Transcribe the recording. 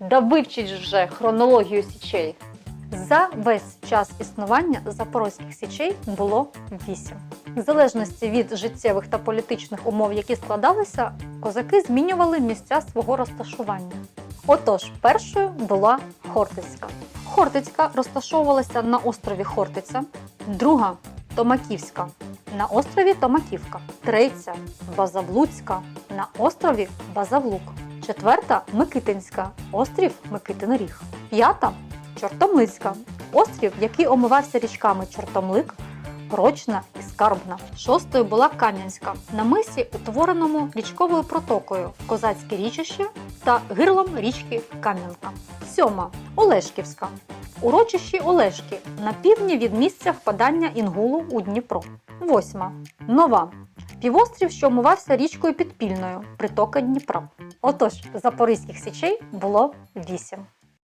Да вивчіть вже хронологію січей. За весь час існування запорозьких січей було вісім. В залежності від життєвих та політичних умов, які складалися, козаки змінювали місця свого розташування. Отож, першою була Хортицька. Хортицька розташовувалася на острові Хортиця, друга Томаківська на острові Томаківка, третя Базавлуцька на острові Базавлук, четверта Микитинська, острів Микитин Ріг, п'ята Чортомлицька, острів, який омивався річками Чортомлик, Прочна і Скарбна. Шостою була Кам'янська на мисі, утвореному річковою протокою Козацьке річище та гирлом річки Кам'янка. Сьома Олешківська. Урочищі Олешки на півдні від місця впадання Інгулу у Дніпро. Восьма Нова. Півострів, що омивався річкою Підпільною, притока Дніпра. Отож, запорізьких січей було вісім.